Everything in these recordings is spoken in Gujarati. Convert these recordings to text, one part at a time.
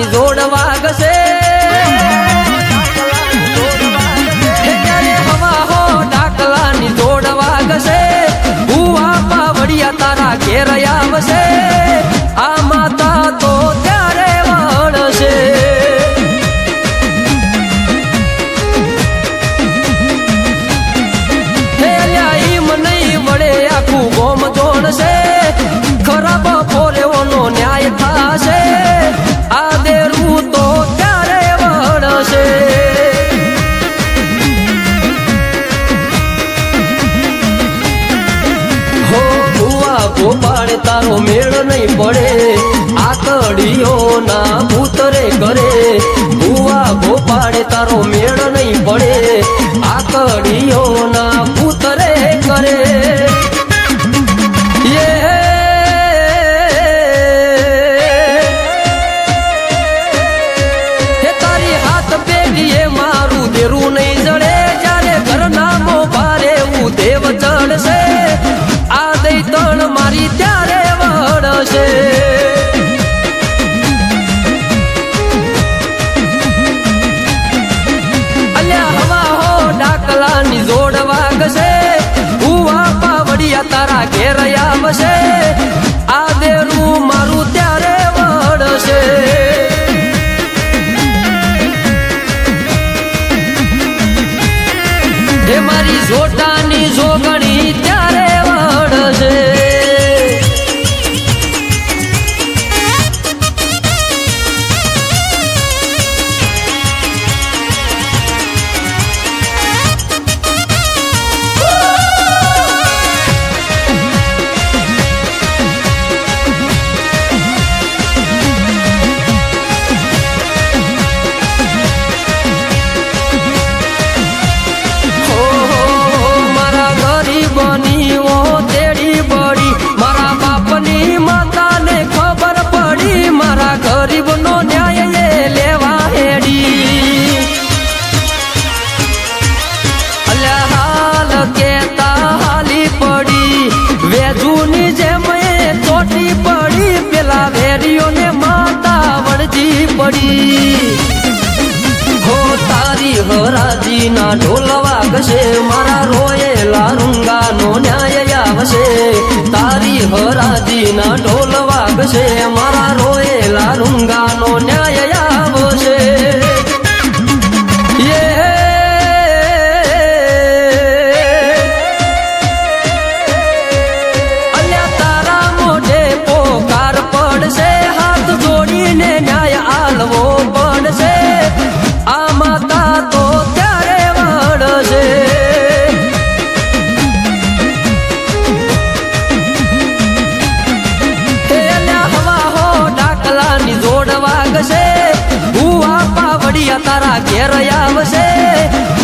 finalizou તારો મેળ નહીં પડે. આતડીઓ ના ભૂતરે કરે ભૂવા ભોપાડે તારો મેળ નહીં પડે. આતડીઓ ના ભૂતરે કરે લાગશે ઉવા પાવડિયા તારા ઘેર করি લાગશે. હું આ પાવડિયા તારા ઘેર આવશે.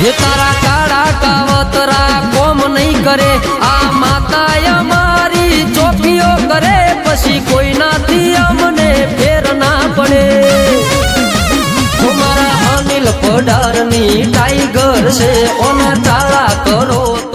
હે તારા કાળા કાવતરા, કોમ નહીં કરે. આ માતા અમારી ચોપીઓ કરે, પછી કોઈનાથી અમને ફેર ના પડે. મારા અનિલ પડારની ટાઈગર છે, ઓના તાળા કરો.